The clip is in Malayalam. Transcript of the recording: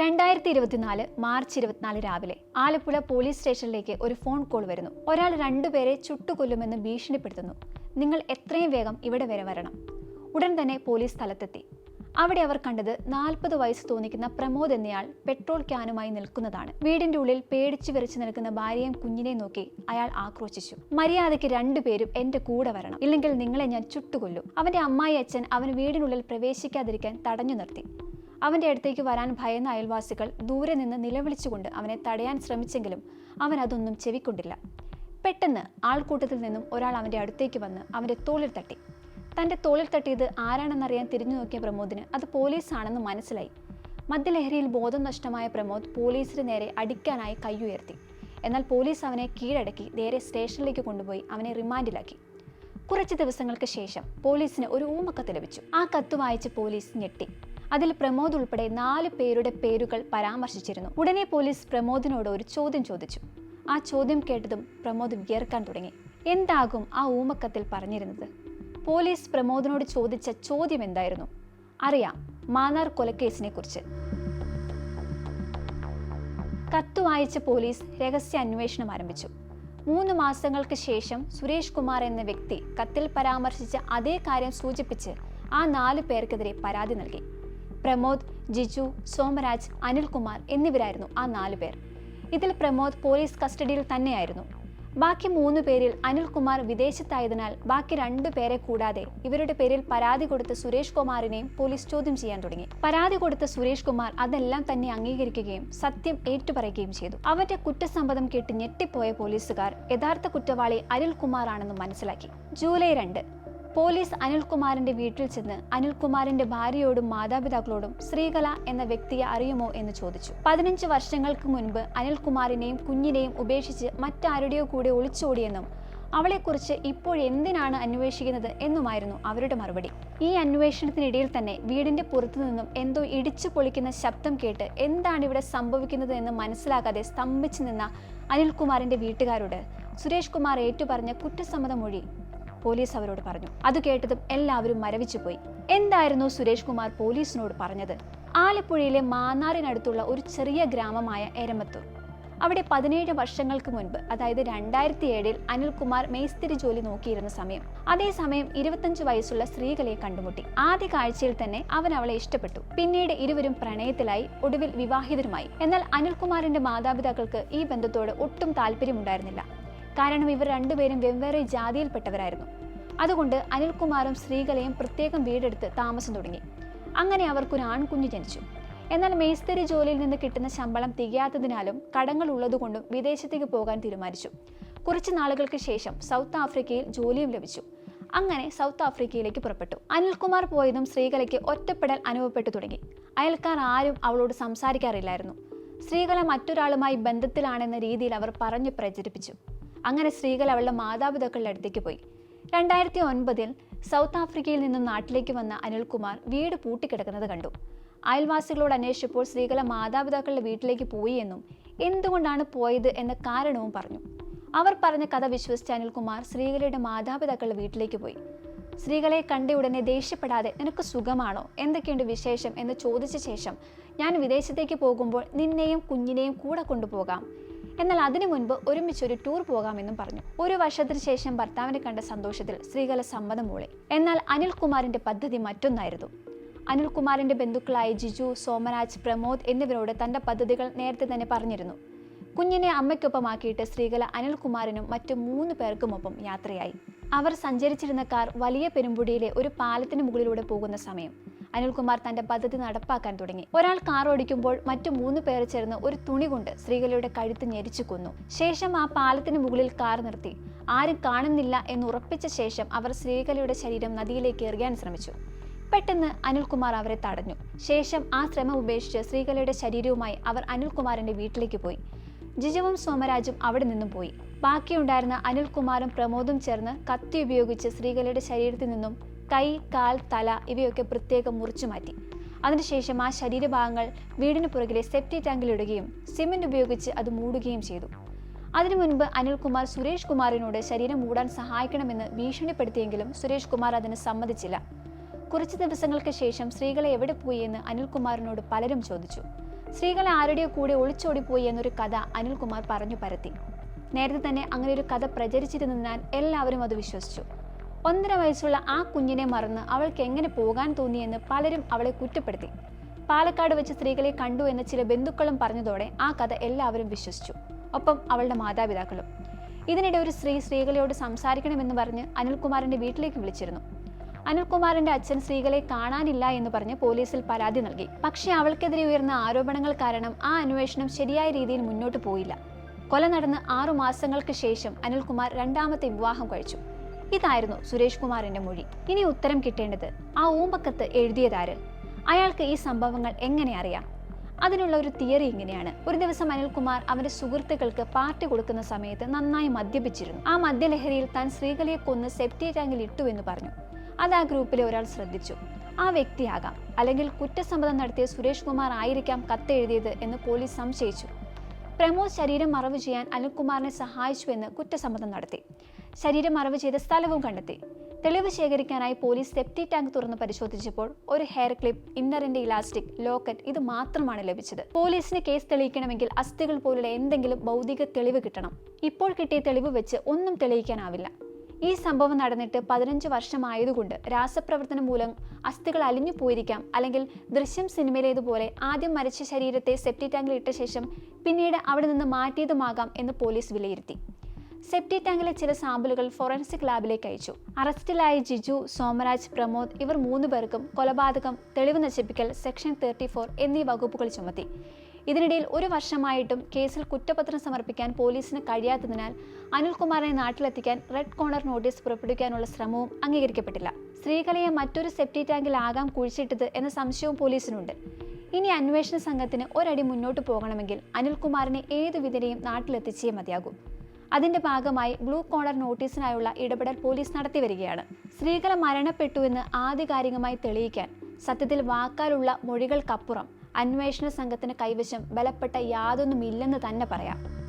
രണ്ടായിരത്തി ഇരുപത്തിനാല് മാർച്ച് ഇരുപത്തിനാല് രാവിലെ ആലപ്പുഴ പോലീസ് സ്റ്റേഷനിലേക്ക് ഒരു ഫോൺ കോൾ വരുന്നു. ഒരാൾ രണ്ടുപേരെ ചുട്ടുകൊല്ലുമെന്ന് ഭീഷണിപ്പെടുത്തുന്നു. നിങ്ങൾ എത്രയും വേഗം ഇവിടെ വരെ വരണം. ഉടൻ തന്നെ പോലീസ് സ്ഥലത്തെത്തി. അവിടെ അവർ കണ്ടത് നാൽപ്പത് വയസ്സ് തോന്നിക്കുന്ന പ്രമോദ് എന്നയാൾ പെട്രോൾ ക്യാനുമായി നിൽക്കുന്നതാണ്. വീടിന്റെ ഉള്ളിൽ പേടിച്ചു വിറച്ചു നിൽക്കുന്ന ഭാര്യയും കുഞ്ഞിനെയും നോക്കി അയാൾ ആക്രോശിച്ചു. മര്യാദയ്ക്ക് രണ്ടുപേരും എന്റെ കൂടെ വരണം. ഇല്ലെങ്കിൽ നിങ്ങളെ ഞാൻ ചുട്ടുകൊല്ലും. അവന്റെ അമ്മായി അച്ഛൻ അവൻ വീടിനുള്ളിൽ പ്രവേശിക്കാതിരിക്കാൻ തടഞ്ഞു നിർത്തി. അവന്റെ അടുത്തേക്ക് വരാൻ ഭയന്ന അയൽവാസികൾ ദൂരെ നിന്ന് നിലവിളിച്ചുകൊണ്ട് അവനെ തടയാൻ ശ്രമിച്ചെങ്കിലും അവൻ അതൊന്നും ചെവിക്കൊണ്ടില്ല. പെട്ടെന്ന് ആൾക്കൂട്ടത്തിൽ നിന്നും ഒരാൾ അവന്റെ അടുത്തേക്ക് വന്ന് അവന്റെ തോളിൽ തട്ടി. തന്റെ തോളിൽ തട്ടിയത് ആരാണെന്നറിയാൻ തിരിഞ്ഞു നോക്കിയ പ്രമോദിന് അത് പോലീസാണെന്ന് മനസ്സിലായി. മദ്യലഹരിയിൽ ബോധം നഷ്ടമായ പ്രമോദ് പോലീസിന് നേരെ അടിക്കാനായി കൈയുയർത്തി എന്നാൽ പോലീസ് അവനെ കീഴടക്കി നേരെ സ്റ്റേഷനിലേക്ക് കൊണ്ടുപോയി അവനെ റിമാൻഡിലാക്കി. കുറച്ച് ദിവസങ്ങൾക്ക് ശേഷം പോലീസിന് ഒരു ഊമക്കത്ത് ലഭിച്ചു. ആ കത്ത് വായിച്ച് പോലീസ് ഞെട്ടി. അതിൽ പ്രമോദ് ഉൾപ്പെടെ നാല് പേരുടെ പേരുകൾ പരാമർശിച്ചിരുന്നു. ഉടനെ പോലീസ് പ്രമോദിനോട് ഒരു ചോദ്യം ചോദിച്ചു. ആ ചോദ്യം കേട്ടതും പ്രമോദ് വിയർക്കാൻ തുടങ്ങി. എന്താകും ആ ഊമക്കത്തിൽ പറഞ്ഞിരുന്നത്? പോലീസ് പ്രമോദിനോട് ചോദിച്ച ചോദ്യം എന്തായിരുന്നു? അറിയാം മാന്നാർ കൊലക്കേസിനെ കുറിച്ച് കത്ത് വായിച്ച പോലീസ് രഹസ്യ അന്വേഷണം ആരംഭിച്ചു. മൂന്ന് മാസങ്ങൾക്ക് ശേഷം സുരേഷ് കുമാർ എന്ന വ്യക്തി കത്തിൽ പരാമർശിച്ച അതേ കാര്യം സൂചിപ്പിച്ച് ആ നാല് പേർക്കെതിരെ പരാതി നൽകി. പ്രമോദ് ജിജു സോമരാജ് അനിൽകുമാർ എന്നിവരായിരുന്നു ആ നാല് പേർ. ഇതിൽ പ്രമോദ് പോലീസ് കസ്റ്റഡിയിൽ തന്നെയായിരുന്നു. ബാക്കി മൂന്ന് പേരിൽ അനിൽകുമാർ വിദേശത്തായതിനാൽ ബാക്കി രണ്ടു പേരെ കൂടാതെ ഇവരുടെ പേരിൽ പരാതി കൊടുത്ത സുരേഷ് കുമാറിനെയും പോലീസ് ചോദ്യം ചെയ്യാൻ തുടങ്ങി. പരാതി കൊടുത്ത സുരേഷ് കുമാർ അതെല്ലാം തന്നെ അംഗീകരിക്കുകയും സത്യം ഏറ്റുപറയുകയും ചെയ്തു. അവന്റെ കുറ്റസമ്മതം കേട്ട് ഞെട്ടിപ്പോയ പോലീസുകാർ യഥാർത്ഥ കുറ്റവാളി അനിൽകുമാർ ആണെന്ന് മനസ്സിലാക്കി. ജൂലൈ രണ്ട്. പോലീസ് അനിൽകുമാറിന്റെ വീട്ടിൽ ചെന്ന് അനിൽകുമാറിന്റെ ഭാര്യയോടും മാതാപിതാക്കളോടും ശ്രീകല എന്ന വ്യക്തിയെ അറിയുമോ എന്ന് ചോദിച്ചു. പതിനഞ്ച് വർഷങ്ങൾക്ക് മുൻപ് അനിൽകുമാറിനെയും കുഞ്ഞിനെയും ഉപേക്ഷിച്ച് മറ്റാരുടെയോ കൂടെ ഒളിച്ചോടിയെന്നും അവളെക്കുറിച്ച് ഇപ്പോൾ എന്തിനാണ് അന്വേഷിക്കുന്നത് എന്നുമായിരുന്നു അവരുടെ മറുപടി. ഈ അന്വേഷണത്തിനിടയിൽ തന്നെ വീടിന്റെ പുറത്തു നിന്നും എന്തോ ഇടിച്ചു പൊളിക്കുന്ന ശബ്ദം കേട്ട് എന്താണ് ഇവിടെ സംഭവിക്കുന്നത് എന്ന് മനസ്സിലാക്കാതെ സ്തംഭിച്ചു നിന്ന അനിൽകുമാറിന്റെ വീട്ടുകാരോട് സുരേഷ് കുമാർ ഏറ്റുപറഞ്ഞ കുറ്റസമ്മത മൊഴി പോലീസ് അവരോട് പറഞ്ഞു. അത് കേട്ടതും എല്ലാവരും മരവിച്ചുപോയി എന്തായിരുന്നു സുരേഷ് കുമാർ പോലീസിനോട് പറഞ്ഞത്? ആലപ്പുഴയിലെ മാന്നാറിനടുത്തുള്ള ഒരു ചെറിയ ഗ്രാമമായ എരമത്തൂർ. അവിടെ പതിനേഴ് വർഷങ്ങൾക്ക് മുൻപ് അതായത് രണ്ടായിരത്തി ഏഴിൽ അനിൽകുമാർ മേസ്തിരി ജോലി നോക്കിയിരുന്ന സമയം. അതേസമയം ഇരുപത്തഞ്ച് വയസ്സുള്ള സ്ത്രീകളെ കണ്ടുമുട്ടി. ആദ്യ കാഴ്ചയിൽ തന്നെ അവൻ അവളെ ഇഷ്ടപ്പെട്ടു. പിന്നീട് ഇരുവരും പ്രണയത്തിലായി ഒടുവിൽ വിവാഹിതരുമായി. എന്നാൽ അനിൽകുമാറിന്റെ മാതാപിതാക്കൾക്ക് ഈ ബന്ധത്തോട് ഒട്ടും താല്പര്യമുണ്ടായിരുന്നില്ല. കാരണം ഇവർ രണ്ടുപേരും വെവ്വേറെ ജാതിയിൽപ്പെട്ടവരായിരുന്നു. അതുകൊണ്ട് അനിൽകുമാറും സ്ത്രീകളെയും പ്രത്യേകം വീടെടുത്ത് താമസം തുടങ്ങി. അങ്ങനെ അവർക്കൊരു ആൺകുഞ്ഞ് ജനിച്ചു. എന്നാൽ മേസ്തരി ജോലിയിൽ നിന്ന് കിട്ടുന്ന ശമ്പളം തികയാത്തതിനാലും കടങ്ങൾ ഉള്ളതുകൊണ്ടും വിദേശത്തേക്ക് പോകാൻ തീരുമാനിച്ചു. കുറച്ച് നാളുകൾക്ക് ശേഷം സൗത്ത് ആഫ്രിക്കയിൽ ജോലിയും ലഭിച്ചു. അങ്ങനെ സൗത്ത് ആഫ്രിക്കയിലേക്ക് പുറപ്പെട്ടു. അനിൽകുമാർ പോയതും സ്ത്രീകളയ്ക്ക് ഒറ്റപ്പെടൽ അനുഭവപ്പെട്ടു തുടങ്ങി. അയൽക്കാർ ആരും അവളോട് സംസാരിക്കാറില്ലായിരുന്നു. സ്ത്രീകളെ മറ്റൊരാളുമായി ബന്ധത്തിലാണെന്ന രീതിയിൽ അവർ പറഞ്ഞു പ്രചരിപ്പിച്ചു. അങ്ങനെ സ്ത്രീകൾ അവളുടെ മാതാപിതാക്കളുടെ അടുത്തേക്ക് പോയി. രണ്ടായിരത്തി ഒൻപതിൽ സൗത്ത് ആഫ്രിക്കയിൽ നിന്നും നാട്ടിലേക്ക് വന്ന അനിൽകുമാർ വീട് പൂട്ടിക്കിടക്കുന്നത് കണ്ടു. അയൽവാസികളോട് അന്വേഷിച്ചപ്പോൾ സ്ത്രീകളെ മാതാപിതാക്കളുടെ വീട്ടിലേക്ക് പോയി എന്നും എന്തുകൊണ്ടാണ് പോയത് എന്ന കാരണവും പറഞ്ഞു. അവർ പറഞ്ഞ കഥ വിശ്വസിച്ച അനിൽകുമാർ സ്ത്രീകളുടെ മാതാപിതാക്കളുടെ വീട്ടിലേക്ക് പോയി. സ്ത്രീകളെ കണ്ട ഉടനെ ദേഷ്യപ്പെടാതെ നിനക്ക് സുഖമാണോ? എന്തൊക്കെയുണ്ട് വിശേഷം? എന്ന് ചോദിച്ച ശേഷം ഞാൻ വിദേശത്തേക്ക് പോകുമ്പോൾ നിന്നെയും കുഞ്ഞിനെയും കൂടെ കൊണ്ടുപോകാം. എന്നാൽ അതിനു മുൻപ് ഒരുമിച്ച് ഒരു ടൂർ പോകാമെന്നും പറഞ്ഞു. ഒരു വർഷത്തിന് ശേഷം ഭർത്താവിനെ കണ്ട സന്തോഷത്തിൽ സ്ത്രീകളെ സമ്മതം മൂളി. എന്നാൽ അനിൽകുമാറിന്റെ പദ്ധതി മറ്റൊന്നായിരുന്നു. അനിൽകുമാറിന്റെ ബന്ധുക്കളായ ജിജു സോമരാജ് പ്രമോദ് എന്നിവരോട് തന്റെ പദ്ധതികൾ നേരത്തെ തന്നെ പറഞ്ഞിരുന്നു. കുഞ്ഞിനെ അമ്മയ്ക്കൊപ്പമാക്കിയിട്ട് സ്ത്രീകള അനിൽകുമാറിനും മറ്റു മൂന്ന് പേർക്കുമൊപ്പം യാത്രയായി. അവർ സഞ്ചരിച്ചിരുന്ന കാർ വലിയ പെരുമ്പുടിയിലെ ഒരു പാലത്തിന് മുകളിലൂടെ പോകുന്ന സമയം. അനിൽകുമാർ തന്റെ പദ്ധതി നടപ്പാക്കാൻ തുടങ്ങി. ഒരാൾ കാർ ഓടിക്കുമ്പോൾ മറ്റു മൂന്ന് പേർ ചേർന്ന് ഒരു തുണി കൊണ്ട് സ്ത്രീകളുടെ കഴുത്ത് ഞെരിച്ചു കൊന്നു. ശേഷം ആ പാലത്തിന് മുകളിൽ കാർ നിർത്തി. ആരും കാണുന്നില്ല എന്ന് ഉറപ്പിച്ച ശേഷം അവർ സ്ത്രീകളുടെ ശരീരം നദിയിലേക്ക് എറിയാൻ ശ്രമിച്ചു. പെട്ടെന്ന് അനിൽകുമാർ അവരെ തടഞ്ഞു. ശേഷം ആ ശ്രമം ഉപേക്ഷിച്ച് സ്ത്രീകളുടെ ശരീരവുമായി അവർ അനിൽകുമാറിന്റെ വീട്ടിലേക്ക് പോയി. ജിജുവും സോമരാജും അവിടെ നിന്നും പോയി. ബാക്കിയുണ്ടായിരുന്ന അനിൽകുമാറും പ്രമോദും ചേർന്ന് കത്തി ഉപയോഗിച്ച് സ്ത്രീകളുടെ ശരീരത്തിൽ നിന്നും കൈ കാൽ തല ഇവയൊക്കെ പ്രത്യേകം മുറിച്ചു മാറ്റി. അതിനുശേഷം ആ ശരീരഭാഗങ്ങൾ വീടിന് പുറകിലെ സെപ്റ്റി ടാങ്കിലിടുകയും സിമെന്റ് ഉപയോഗിച്ച് അത് മൂടുകയും ചെയ്തു. അതിനു മുൻപ് അനിൽകുമാർ സുരേഷ് കുമാറിനോട് ശരീരം മൂടാൻ സഹായിക്കണമെന്ന് ഭീഷണിപ്പെടുത്തിയെങ്കിലും സുരേഷ് കുമാർ അതിന് സമ്മതിച്ചില്ല. കുറച്ച് ദിവസങ്ങൾക്ക് ശേഷം സ്ത്രീകളെ എവിടെ പോയി എന്ന് അനിൽകുമാറിനോട് പലരും ചോദിച്ചു. സ്ത്രീകളെ ആരുടെയോ കൂടെ ഒളിച്ചോടിപ്പോയി എന്നൊരു കഥ അനിൽകുമാർ പറഞ്ഞു പരത്തി. നേരത്തെ തന്നെ അങ്ങനെ ഒരു കഥ പ്രചരിച്ചിരുന്നതിനാൽ എല്ലാവരും അത് വിശ്വസിച്ചു. ഒന്നര വയസ്സുള്ള ആ കുഞ്ഞിനെ മറന്ന് അവൾക്ക് എങ്ങനെ പോകാൻ തോന്നിയെന്ന് പലരും അവളെ കുറ്റപ്പെടുത്തി. പാലക്കാട് വെച്ച് സ്ത്രീകളെ കണ്ടു എന്ന് ചില ബന്ധുക്കളും പറഞ്ഞതോടെ ആ കഥ എല്ലാവരും വിശ്വസിച്ചു. ഒപ്പം അവളുടെ മാതാപിതാക്കളും. ഇതിനിടെ ഒരു സ്ത്രീ സ്ത്രീകളോട് സംസാരിക്കണമെന്ന് പറഞ്ഞ് അനിൽകുമാറിന്റെ വീട്ടിലേക്ക് വിളിച്ചിരുന്നു. അനിൽകുമാറിന്റെ അച്ഛൻ സ്ത്രീകളെ കാണാനില്ല എന്ന് പറഞ്ഞ് പോലീസിൽ പരാതി നൽകി. പക്ഷേ അവൾക്കെതിരെ ഉയർന്ന ആരോപണങ്ങൾ കാരണം ആ അന്വേഷണം ശരിയായ രീതിയിൽ മുന്നോട്ട് പോയില്ല. കൊല നടന്ന് ആറു മാസങ്ങൾക്ക് ശേഷം അനിൽകുമാർ രണ്ടാമത്തെ വിവാഹം കഴിച്ചു. ഇതായിരുന്നു സുരേഷ് കുമാറിന്റെ മൊഴി. ഇനി ഉത്തരം കിട്ടേണ്ടത് ആ ഊമ്പക്കത്ത് എഴുതിയതാര്? അയാൾക്ക് ഈ സംഭവങ്ങൾ എങ്ങനെ അറിയാം? അതിനുള്ള ഒരു തിയറി ഇങ്ങനെയാണ്. ഒരു ദിവസം അനിൽകുമാർ അവന്റെ സുഹൃത്തുക്കൾക്ക് പാർട്ടി കൊടുക്കുന്ന സമയത്ത് നന്നായി മദ്യപിച്ചിരുന്നു. ആ മദ്യലഹരിയിൽ താൻ സ്ത്രീകളെ കൊന്ന് സെപ്റ്റി ടാങ്കിൽ ഇട്ടു എന്ന് പറഞ്ഞു. അത് ആ ഗ്രൂപ്പിലെ ഒരാൾ ശ്രദ്ധിച്ചു. ആ വ്യക്തിയാകാം. അല്ലെങ്കിൽ കുറ്റസമ്മതം നടത്തിയ സുരേഷ് കുമാർ ആയിരിക്കാം കത്തെഴുതിയത് എന്ന് പോലീസ് സംശയിച്ചു. പ്രമോദ് ശരീരം മറവ് ചെയ്യാൻ അനിൽകുമാറിനെ സഹായിച്ചുവെന്ന് കുറ്റസമ്മതം നടത്തി. ശരീരം മറവ് ചെയ്ത സ്ഥലവും കണ്ടെത്തി. തെളിവ് ശേഖരിക്കാനായി പോലീസ് സെപ്റ്റി ടാങ്ക് തുറന്ന് പരിശോധിച്ചപ്പോൾ ഒരു ഹെയർ ക്ലിപ്പ് ഇന്നറിന്റെ ഇലാസ്റ്റിക് ലോക്കറ്റ് ഇത് മാത്രമാണ് ലഭിച്ചത്. പോലീസിന് കേസ് തെളിയിക്കണമെങ്കിൽ അസ്ഥികൾ പോലുള്ള എന്തെങ്കിലും ഭൗതിക തെളിവ് കിട്ടണം. ഇപ്പോൾ കിട്ടിയ തെളിവ് വെച്ച് ഒന്നും തെളിയിക്കാനാവില്ല. ഈ സംഭവം നടന്നിട്ട് പതിനഞ്ച് വർഷമായതുകൊണ്ട് രാസപ്രവർത്തനം മൂലം അസ്ഥികൾ അലിഞ്ഞു പോയിരിക്കാം അല്ലെങ്കിൽ ദൃശ്യം സിനിമയിലേതുപോലെ ആദ്യം മരിച്ച ശരീരത്തെ സെപ്റ്റി ടാങ്കിൽ ഇട്ട ശേഷം പിന്നീട് അവിടെ നിന്ന് മാറ്റിയതുമാകാം എന്ന് പോലീസ് വിലയിരുത്തി. സെപ്റ്റി ടാങ്കിലെ ചില സാമ്പിളുകൾ ഫോറൻസിക് ലാബിലേക്ക് അയച്ചു. അറസ്റ്റിലായ ജിജു സോമരാജ് പ്രമോദ് ഇവർ മൂന്ന് പേർക്കും കൊലപാതകം തെളിവ് നശിപ്പിക്കൽ സെക്ഷൻ തേർട്ടി ഫോർ എന്നീ വകുപ്പുകൾ ചുമത്തി. ഇതിനിടയിൽ ഒരു വർഷമായിട്ടും കേസിൽ കുറ്റപത്രം സമർപ്പിക്കാൻ പോലീസിന് കഴിയാത്തതിനാൽ അനിൽകുമാറിനെ നാട്ടിലെത്തിക്കാൻ റെഡ് കോർണർ നോട്ടീസ് പുറപ്പെടുവിക്കാനുള്ള ശ്രമവും അംഗീകരിക്കപ്പെട്ടില്ല. സ്ത്രീകളെ മറ്റൊരു സെപ്റ്റി ടാങ്കിലാകാം കുഴിച്ചിട്ടത് എന്ന സംശയവും പോലീസിനുണ്ട്. ഇനി അന്വേഷണ സംഘത്തിന് ഒരടി മുന്നോട്ട് പോകണമെങ്കിൽ അനിൽകുമാറിനെ ഏതു വിധനെയും നാട്ടിലെത്തിച്ചേ മതിയാകൂ. അതിന്റെ ഭാഗമായി ബ്ലൂ കോണർ നോട്ടീസിനായുള്ള ഇടപെടൽ പോലീസ് നടത്തി വരികയാണ്. സ്ത്രീകളെ മരണപ്പെട്ടു എന്ന് ആധികാരികമായി തെളിയിക്കാൻ സത്യത്തിൽ വാക്കാലുള്ള മൊഴികൾക്കപ്പുറം അന്വേഷണ സംഘത്തിന് കൈവശം ബലപ്പെട്ട യാതൊന്നുമില്ലെന്ന് തന്നെ പറയാം.